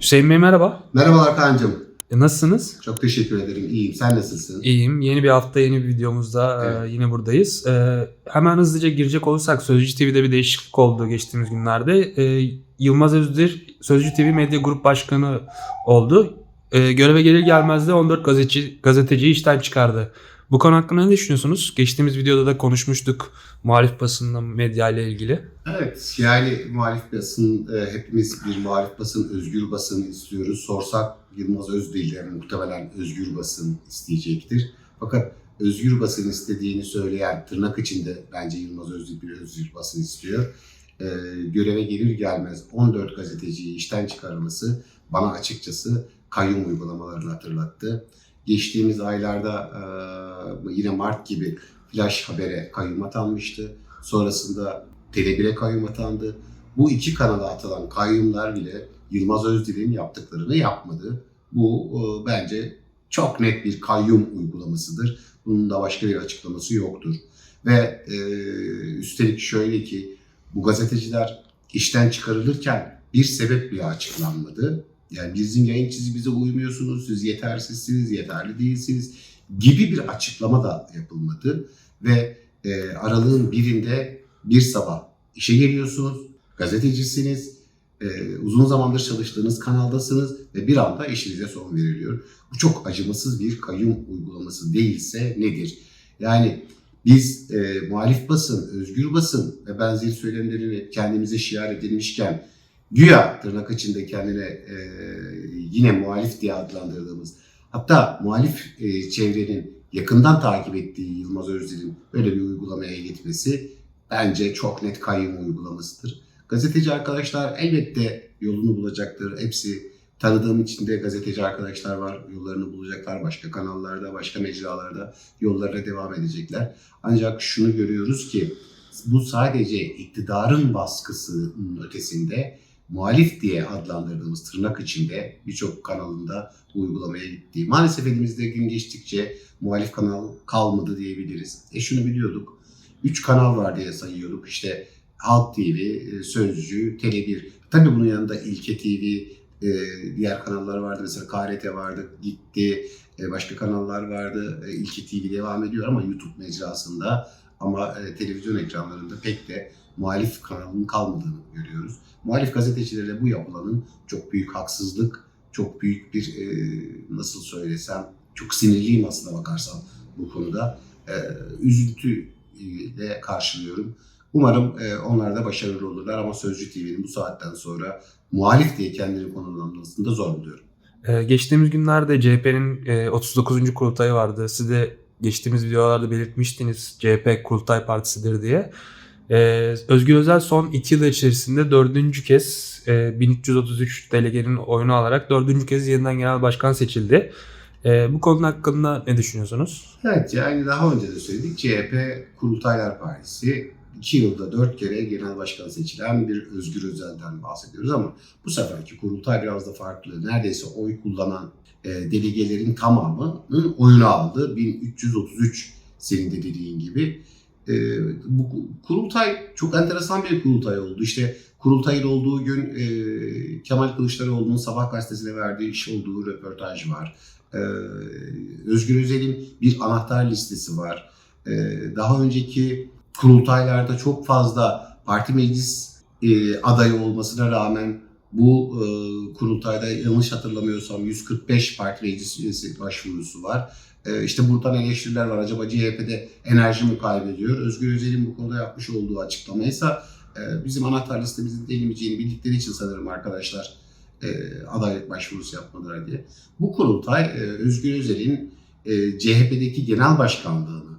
Hüseyin Bey merhaba. Merhabalar Kaan'cığım. E, nasılsınız? Çok teşekkür ederim. İyiyim. Sen nasılsın? İyiyim. Yeni bir hafta yeni bir videomuzda e, Evet. yine buradayız. E, hemen hızlıca girecek olursak Sözcü TV'de bir değişiklik oldu geçtiğimiz günlerde. E, Yılmaz Özdür Sözcü TV Medya Grup Başkanı oldu. E, göreve gelir gelmez de 14 gazeteci, gazeteciyi işten çıkardı. Bu konu hakkında ne düşünüyorsunuz? Geçtiğimiz videoda da konuşmuştuk muhalif basınla medya ile ilgili. Evet. Yani muhalif basın, e, hepimiz bir muhalif basın, özgür basın istiyoruz. Sorsak Yılmaz Özdil de muhtemelen özgür basın isteyecektir. Fakat özgür basın istediğini söyleyen tırnak içinde bence Yılmaz Özdil bir özgür basın istiyor. E, göreve gelir gelmez 14 gazeteciyi işten çıkarması bana açıkçası kayyum uygulamalarını hatırlattı. Geçtiğimiz aylarda e, yine Mart gibi Flash Haber'e kayyum atanmıştı. Sonrasında Tele1'e kayyum atandı. Bu iki kanala atılan kayyumlar bile Yılmaz Özdil'in yaptıklarını yapmadı. Bu e, bence çok net bir kayyum uygulamasıdır. Bunun da başka bir açıklaması yoktur. Ve e, üstelik şöyle ki bu gazeteciler işten çıkarılırken bir sebep bile açıklanmadı. Yani bizim yayın çizgimize uymuyorsunuz, siz yetersizsiniz, yeterli değilsiniz gibi bir açıklama da yapılmadı. Ve e, aralığın birinde bir sabah işe geliyorsunuz, gazetecisiniz, e, uzun zamandır çalıştığınız kanaldasınız ve bir anda işinize son veriliyor. Bu çok acımasız bir kayyum uygulaması değilse nedir? Yani biz e, muhalif basın, özgür basın ve benzeri söylemlerini kendimize şiar edilmişken güya tırnak içinde kendine e, yine muhalif diye adlandırdığımız hatta muhalif e, çevrenin yakından takip ettiği Yılmaz Özdil'in böyle bir uygulamaya gitmesi bence çok net kayyum uygulamasıdır. Gazeteci arkadaşlar elbette yolunu bulacaktır. Hepsi tanıdığım içinde gazeteci arkadaşlar var. Yollarını bulacaklar başka kanallarda, başka mecralarda yollarına devam edecekler. Ancak şunu görüyoruz ki bu sadece iktidarın baskısının ötesinde muhalif diye adlandırdığımız tırnak içinde birçok kanalında bu uygulamaya gitti. Maalesef elimizde gün geçtikçe muhalif kanal kalmadı diyebiliriz. E şunu biliyorduk. Üç kanal var diye sayıyorduk. İşte Halk TV, e, Sözcü, Tele1. Tabii bunun yanında İlke TV, e, diğer kanallar vardı. Mesela KRT vardı, gitti. E, Başka kanallar vardı. İlke TV devam ediyor ama YouTube mecrasında ama e, televizyon ekranlarında pek de muhalif kanalının kalmadığını görüyoruz. Muhalif gazetecilere bu yapılanın çok büyük haksızlık, çok büyük bir e, nasıl söylesem çok sinirliyim aslında bakarsam bu konuda. E, üzüntüyle karşılıyorum. Umarım e, onlar da başarılı olurlar ama Sözcü TV'nin bu saatten sonra muhalif diye kendini konumlanmasında zor buluyorum. E, geçtiğimiz günlerde CHP'nin e, 39. kurultayı vardı. Siz de geçtiğimiz videolarda belirtmiştiniz CHP kurultay partisidir diye. E, Özgür Özel son 2 yıl içerisinde dördüncü kez e, 1333 delegenin oyunu alarak dördüncü kez yeniden genel başkan seçildi. E, bu konu hakkında ne düşünüyorsunuz? Evet yani daha önce de söyledik CHP Kurultaylar Partisi 2 yılda 4 kere genel başkan seçilen bir Özgür Özel'den bahsediyoruz ama bu seferki kurultay biraz da farklı. Neredeyse oy kullanan e, delegelerin tamamının oyunu aldı. 1333 senin de dediğin gibi. E, bu kurultay çok enteresan bir kurultay oldu. İşte kurultayın olduğu gün e, Kemal Kılıçdaroğlu'nun Sabah gazetesine verdiği iş olduğu röportaj var. Özgür Özel'in bir anahtar listesi var. Daha önceki kurultaylarda çok fazla parti meclis adayı olmasına rağmen bu e, kurultayda yanlış hatırlamıyorsam 145 parti meclis başvurusu var. E, işte buradan eleştiriler var. Acaba CHP'de enerji mi kaybediyor? Özgür Özel'in bu konuda yapmış olduğu açıklamaysa e, bizim anahtar listemizin delinmeyeceğini bildikleri için sanırım arkadaşlar e, adaylık başvurusu yapmadılar diye. Bu kurultay e, Özgür Özel'in e, CHP'deki genel başkanlığını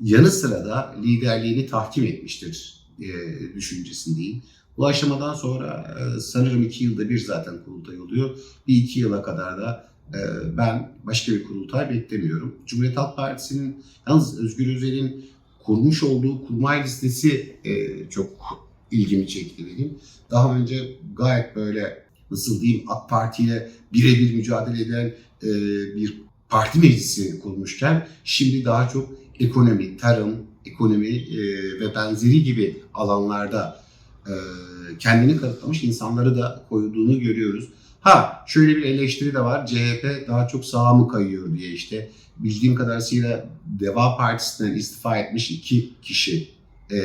yanı sıra da liderliğini tahkim etmiştir e, düşüncesindeyim. Bu aşamadan sonra e, sanırım iki yılda bir zaten kurultay oluyor. Bir iki yıla kadar da e, ben başka bir kurultay beklemiyorum. Cumhuriyet Halk Partisi'nin yalnız Özgür Özel'in kurmuş olduğu kurmay listesi e, çok ilgimi çekti benim. Daha önce gayet böyle nasıl diyeyim AK Parti ile birebir mücadele eden e, bir parti meclisi kurmuşken şimdi daha çok ekonomi, tarım, ekonomi e, ve benzeri gibi alanlarda e, kendini kanıtlamış insanları da koyduğunu görüyoruz. Ha şöyle bir eleştiri de var. CHP daha çok sağa mı kayıyor diye işte. Bildiğim kadarıyla Deva Partisi'nden istifa etmiş iki kişi e,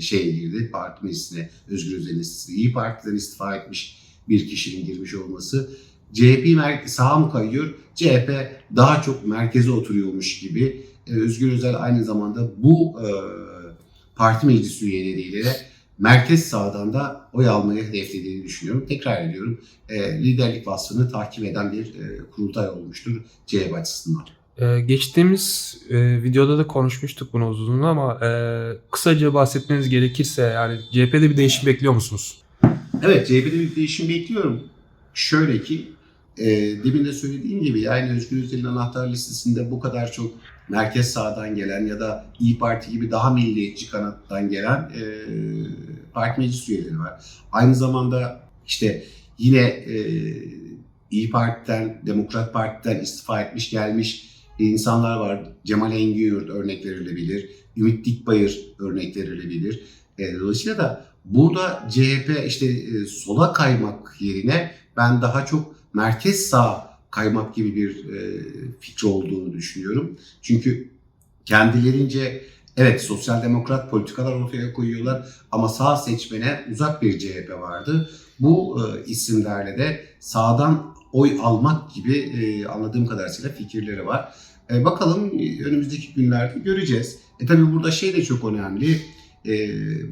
şeye girdi. Parti meclisine, Özgür Özel'in listesine. İyi Parti'den istifa etmiş bir kişinin girmiş olması. CHP sağa mı kayıyor? CHP daha çok merkeze oturuyormuş gibi. E, Özgür Özel aynı zamanda bu e, parti meclis üyeleriyle merkez sağdan da oy almayı hedeflediğini düşünüyorum. Tekrar ediyorum e, liderlik vasfını takip eden bir e, kurultay olmuştur CHP açısından. Ee, geçtiğimiz e, videoda da konuşmuştuk bunu uzun ama e, kısaca bahsetmeniz gerekirse yani CHP'de bir değişim bekliyor musunuz? Evet CHP'de bir değişim bekliyorum. Şöyle ki e, demin de söylediğim gibi yani Özgür Özel'in anahtar listesinde bu kadar çok merkez sağdan gelen ya da İyi Parti gibi daha milliyetçi kanattan gelen e, parti meclis üyeleri var. Aynı zamanda işte yine e, İyi Parti'den, Demokrat Parti'den istifa etmiş gelmiş insanlar var. Cemal Engin örnek verilebilir. Ümit Dikbayır örnek verilebilir. E, dolayısıyla da burada CHP işte e, sola kaymak yerine ben daha çok merkez sağ kaymak gibi bir e, fikri olduğunu düşünüyorum. Çünkü kendilerince evet sosyal demokrat politikalar ortaya koyuyorlar ama sağ seçmene uzak bir CHP vardı. Bu e, isimlerle de sağdan oy almak gibi e, anladığım kadarıyla fikirleri var. E, bakalım önümüzdeki günlerde göreceğiz. E tabi burada şey de çok önemli. E,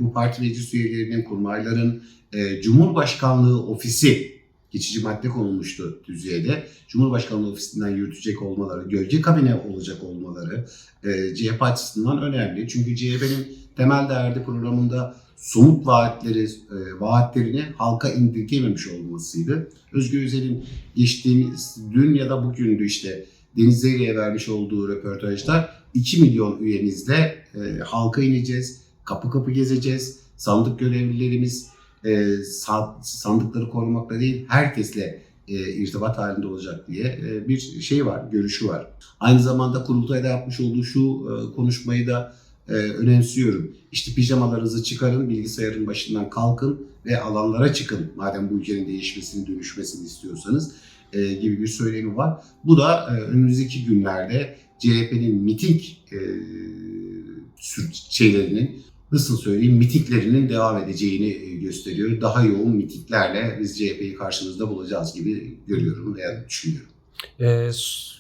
bu parti meclis üyelerinin, kurmayların e, Cumhurbaşkanlığı ofisi geçici madde konulmuştu düzeyde. Cumhurbaşkanlığı ofisinden yürütecek olmaları, gölge kabine olacak olmaları e, CHP açısından önemli. Çünkü CHP'nin temel derdi programında somut vaatleri, e, vaatlerini halka indirgememiş olmasıydı. Özgür Özel'in geçtiğimiz dün ya da bugündü işte Deniz Zeyre'ye vermiş olduğu röportajda 2 milyon üyemizle e, halka ineceğiz, kapı kapı gezeceğiz, sandık görevlilerimiz e, sa- sandıkları korumakla değil herkesle e, irtibat halinde olacak diye e, bir şey var, görüşü var. Aynı zamanda kurultayda yapmış olduğu şu e, konuşmayı da e, önemsiyorum. İşte pijamalarınızı çıkarın, bilgisayarın başından kalkın ve alanlara çıkın. Madem bu ülkenin değişmesini, dönüşmesini istiyorsanız e, gibi bir söylemi var. Bu da e, önümüzdeki günlerde CHP'nin miting e, şeylerinin nasıl söyleyeyim mitinglerinin devam edeceğini e, gösteriyor. Daha yoğun mitinglerle biz CHP'yi karşımızda bulacağız gibi görüyorum veya düşünüyorum. Ee,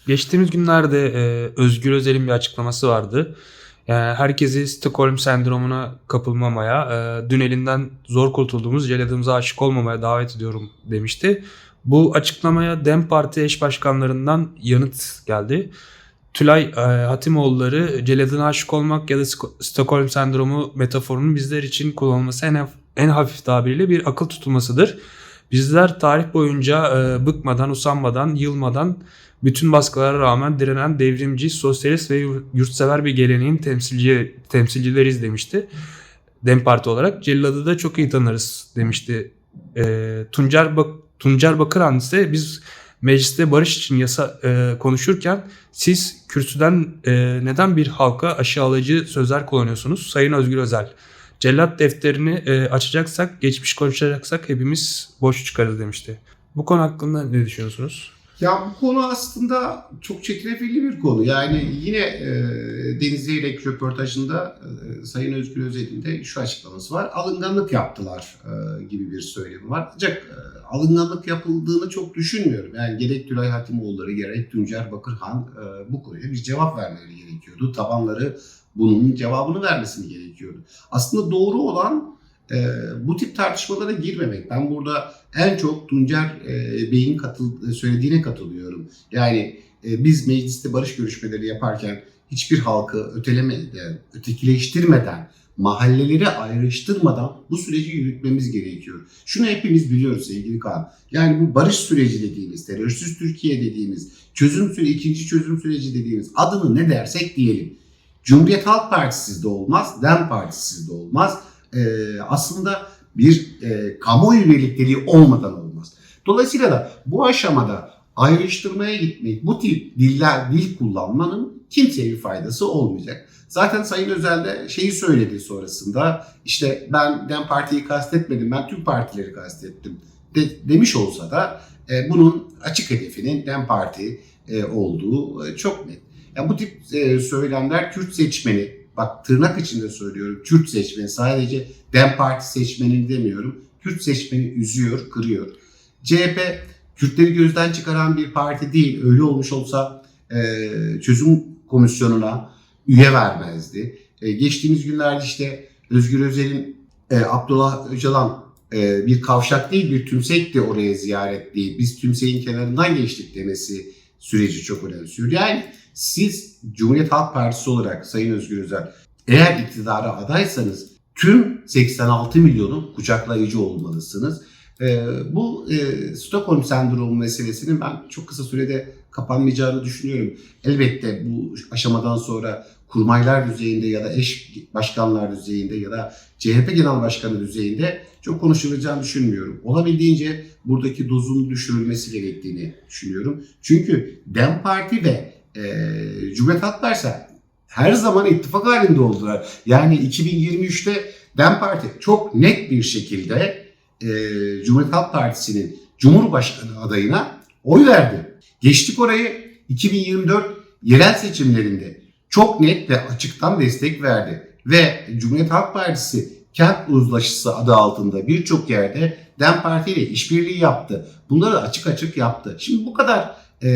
geçtiğimiz günlerde e, Özgür Özel'in bir açıklaması vardı. Yani herkesi Stockholm sendromuna kapılmamaya, e, dün elinden zor kurtulduğumuz celadımıza aşık olmamaya davet ediyorum demişti. Bu açıklamaya DEM Parti eş başkanlarından yanıt geldi. Tülay e, Hatimoğulları celadına aşık olmak ya da Stockholm sendromu metaforunun bizler için kullanılması en, en hafif tabiriyle bir akıl tutulmasıdır. Bizler tarih boyunca e, bıkmadan, usanmadan, yılmadan bütün baskılara rağmen direnen devrimci, sosyalist ve yur- yurtsever bir geleneğin temsilci, temsilcileriyiz demişti. Dem Parti olarak. Cellad'ı da çok iyi tanırız demişti. E, Tuncer, Bak Tuncer Bakıran ise biz mecliste barış için yasa e, konuşurken siz kürsüden e, neden bir halka aşağılayıcı sözler kullanıyorsunuz? Sayın Özgür Özel. Cellat defterini e, açacaksak, geçmiş konuşacaksak hepimiz boş çıkarız demişti. Bu konu hakkında ne düşünüyorsunuz? Ya bu konu aslında çok çetrefilli bir konu. Yani yine e, Deniz Zeyrek röportajında e, Sayın Özgür Özel'in de şu açıklaması var. Alınganlık yaptılar e, gibi bir söylemi var. Ancak e, alınganlık yapıldığını çok düşünmüyorum. Yani gerek Tülay Hatimoğulları gerek Tuncer Bakırhan e, bu konuya bir cevap vermeleri gerekiyordu. Tabanları bunun cevabını vermesini gerekiyordu. Aslında doğru olan e, bu tip tartışmalara girmemek. Ben burada en çok Tuncer e, Bey'in katıl, söylediğine katılıyorum. Yani e, biz mecliste barış görüşmeleri yaparken hiçbir halkı ötelemeden, ötekileştirmeden, mahalleleri ayrıştırmadan bu süreci yürütmemiz gerekiyor. Şunu hepimiz biliyoruz sevgili Kaan. Yani bu barış süreci dediğimiz, terörsüz Türkiye dediğimiz, çözüm süreci, ikinci çözüm süreci dediğimiz adını ne dersek diyelim. Cumhuriyet Halk Partisi de olmaz, DEM Partisi de olmaz. E, aslında bir e, kamuoyu birlikteliği olmadan olmaz. Dolayısıyla da bu aşamada ayrıştırmaya gitmek, bu tip diller, dil kullanmanın kimseye bir faydası olmayacak. Zaten Sayın Özel de şeyi söyledi sonrasında, işte ben DEM Parti'yi kastetmedim, ben tüm partileri kastettim de, demiş olsa da e, bunun açık hedefinin DEM Parti e, olduğu e, çok net. Yani bu tip e, söylemler Kürt seçmeni, bak tırnak içinde söylüyorum, Kürt seçmeni sadece DEM Parti seçmenini demiyorum. Kürt seçmeni üzüyor, kırıyor. CHP Kürtleri gözden çıkaran bir parti değil. Öyle olmuş olsa e, çözüm komisyonuna üye vermezdi. E, geçtiğimiz günlerde işte Özgür Özel'in e, Abdullah Öcalan e, bir kavşak değil bir tümsekti oraya ziyaret değil. Biz tümseyin kenarından geçtik demesi süreci çok önemsiyor. Yani siz Cumhuriyet Halk Partisi olarak Sayın Özgür Özel eğer iktidara adaysanız tüm 86 milyonu kucaklayıcı olmalısınız. E, bu e, Stockholm sendromu meselesinin ben çok kısa sürede kapanmayacağını düşünüyorum. Elbette bu aşamadan sonra kurmaylar düzeyinde ya da eş başkanlar düzeyinde ya da CHP Genel Başkanı düzeyinde çok konuşulacağını düşünmüyorum. Olabildiğince buradaki dozun düşürülmesi gerektiğini düşünüyorum. Çünkü DEM Parti ve e, Cumhuriyet Halk Partisi her zaman ittifak halinde oldular. Yani 2023'te DEM Parti çok net bir şekilde e, Cumhuriyet Halk Partisi'nin Cumhurbaşkanı adayına oy verdi. Geçtik orayı 2024 yerel seçimlerinde çok net ve açıktan destek verdi. Ve Cumhuriyet Halk Partisi kent uzlaşısı adı altında birçok yerde DEM Parti ile işbirliği yaptı. Bunları açık açık yaptı. Şimdi bu kadar e,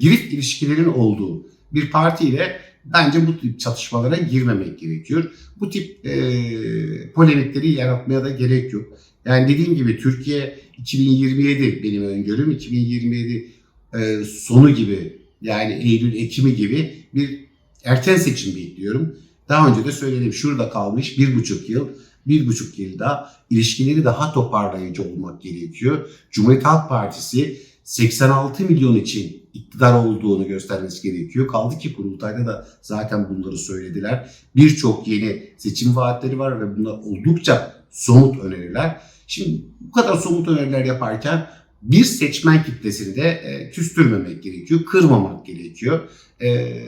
girift ilişkilerin olduğu bir partiyle bence bu tip çatışmalara girmemek gerekiyor. Bu tip e, polemikleri yaratmaya da gerek yok. Yani dediğim gibi Türkiye 2027 benim öngörüm 2027 e, sonu gibi yani Eylül Ekim'i gibi bir erken seçim bekliyorum. Daha önce de söyledim şurada kalmış bir buçuk yıl bir buçuk yılda ilişkileri daha toparlayıcı olmak gerekiyor. Cumhuriyet Halk Partisi 86 milyon için iktidar olduğunu göstermesi gerekiyor. Kaldı ki kurultayda da zaten bunları söylediler. Birçok yeni seçim vaatleri var ve bunlar oldukça somut öneriler. Şimdi bu kadar somut öneriler yaparken bir seçmen kitlesini de e, küstürmemek gerekiyor, kırmamak gerekiyor. E,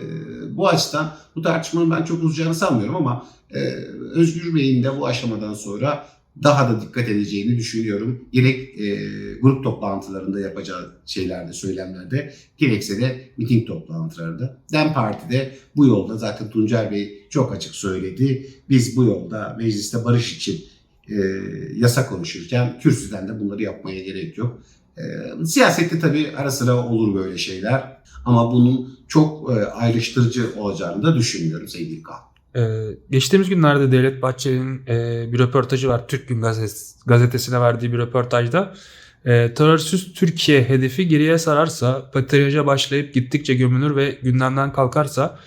bu açıdan bu tartışmanın ben çok uzayacağını sanmıyorum ama e, Özgür Bey'in de bu aşamadan sonra daha da dikkat edeceğini düşünüyorum. Gerek e, grup toplantılarında yapacağı şeylerde, söylemlerde, gerekse de miting toplantılarında. DEM Parti'de bu yolda zaten Tuncer Bey çok açık söyledi. Biz bu yolda mecliste barış için e, yasa konuşurken kürsüden de bunları yapmaya gerek yok. E, siyasette tabii ara sıra olur böyle şeyler ama bunun çok e, ayrıştırıcı olacağını da düşünmüyorum sevgili Kaan. Ee, geçtiğimiz günlerde Devlet Bahçeli'nin e, bir röportajı var. Türk Gün Gazetesi, gazetesine verdiği bir röportajda. E, terörsüz Türkiye hedefi geriye sararsa, patinaja başlayıp gittikçe gömülür ve gündemden kalkarsa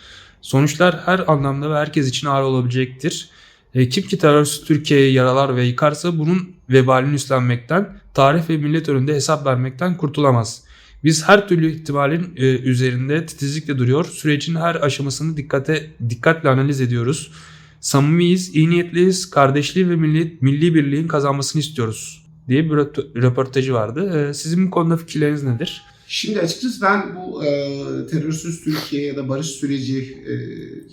sonuçlar her anlamda ve herkes için ağır olabilecektir. E, kim ki terörsüz Türkiye'yi yaralar ve yıkarsa bunun vebalini üstlenmekten, tarih ve millet önünde hesap vermekten kurtulamaz. Biz her türlü ihtimalin e, üzerinde titizlikle duruyor. Sürecin her aşamasını dikkate dikkatle analiz ediyoruz. Samimiyiz, iyi niyetliyiz, kardeşliği ve milli, milli birliğin kazanmasını istiyoruz diye bir röp- röportajı vardı. E, sizin bu konuda fikirleriniz nedir? Şimdi açıkçası ben bu e, terörsüz Türkiye ya da barış süreci e,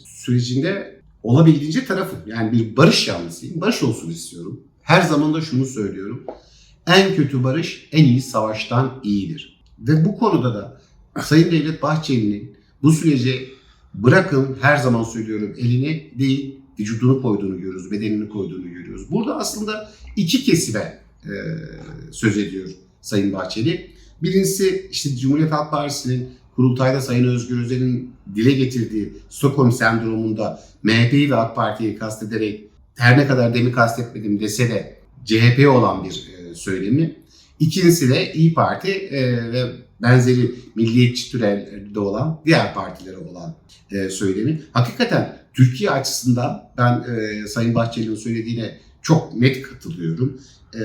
sürecinde olabildiğince tarafım. Yani bir barış yanlısıyım. Barış olsun istiyorum. Her zaman da şunu söylüyorum. En kötü barış en iyi savaştan iyidir. Ve bu konuda da Sayın Devlet Bahçeli'nin bu sürece bırakın her zaman söylüyorum elini değil vücudunu koyduğunu görüyoruz, bedenini koyduğunu görüyoruz. Burada aslında iki kesime e, söz ediyor Sayın Bahçeli. Birincisi işte Cumhuriyet Halk Partisi'nin kurultayda Sayın Özgür Özel'in dile getirdiği Stockholm sendromunda MHP'yi ve AK Parti'yi kastederek her ne kadar demin kastetmedim dese de CHP olan bir e, söylemi. İkincisi de İyi Parti e, ve benzeri milliyetçi türevde olan diğer partilere olan e, söylemi. Hakikaten Türkiye açısından ben e, Sayın Bahçeli'nin söylediğine çok net katılıyorum. E,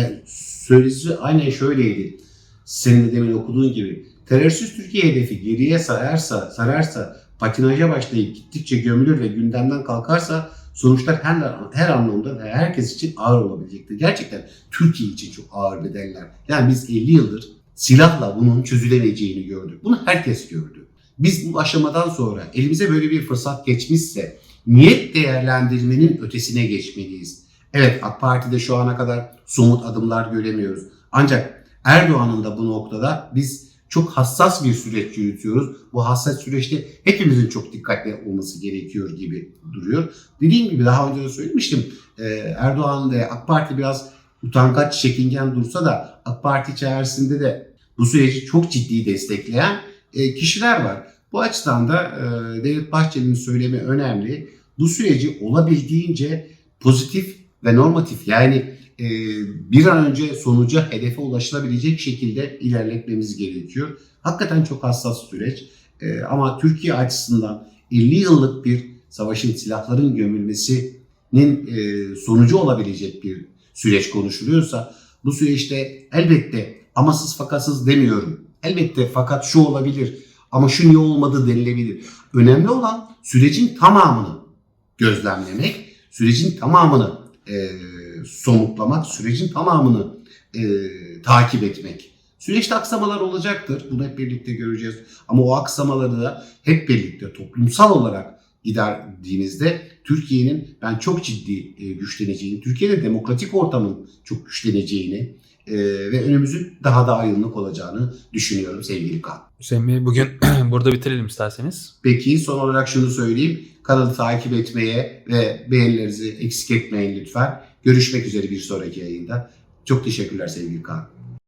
e, söylesi aynen şöyleydi. Senin de demin okuduğun gibi. Terörsüz Türkiye hedefi geriye sararsa, sararsa patinaja başlayıp gittikçe gömülür ve gündemden kalkarsa sonuçlar her, her anlamda ve herkes için ağır olabilecektir. Gerçekten Türkiye için çok ağır bedeller. Yani biz 50 yıldır silahla bunun çözülemeyeceğini gördük. Bunu herkes gördü. Biz bu aşamadan sonra elimize böyle bir fırsat geçmişse niyet değerlendirmenin ötesine geçmeliyiz. Evet AK Parti'de şu ana kadar somut adımlar göremiyoruz. Ancak Erdoğan'ın da bu noktada biz çok hassas bir süreç yürütüyoruz. Bu hassas süreçte hepimizin çok dikkatli olması gerekiyor gibi duruyor. Dediğim gibi daha önce de söylemiştim. e, Erdoğan ve AK Parti biraz utangaç, çekingen dursa da AK Parti içerisinde de bu süreci çok ciddi destekleyen e, kişiler var. Bu açıdan da e, Devlet Bahçeli'nin söylemi önemli. Bu süreci olabildiğince pozitif ve normatif yani e, bir an önce sonuca, hedefe ulaşılabilecek şekilde ilerletmemiz gerekiyor. Hakikaten çok hassas süreç. E, ama Türkiye açısından 50 yıllık bir savaşın silahların gömülmesinin e, sonucu olabilecek bir süreç konuşuluyorsa bu süreçte elbette amasız fakatsız demiyorum. Elbette fakat şu olabilir ama şu niye olmadı denilebilir. Önemli olan sürecin tamamını gözlemlemek, sürecin tamamını e, somutlamak, sürecin tamamını e, takip etmek. Süreçte aksamalar olacaktır. Bunu hep birlikte göreceğiz. Ama o aksamaları da hep birlikte toplumsal olarak giderdiğinizde Türkiye'nin ben çok ciddi e, güçleneceğini, Türkiye'de demokratik ortamın çok güçleneceğini e, ve önümüzün daha da aydınlık olacağını düşünüyorum sevgili Kaan. Hüseyin Bey bugün burada bitirelim isterseniz. Peki son olarak şunu söyleyeyim. Kanalı takip etmeye ve beğenilerinizi eksik etmeyin lütfen. Görüşmek üzere bir sonraki yayında. Çok teşekkürler sevgili Kaan.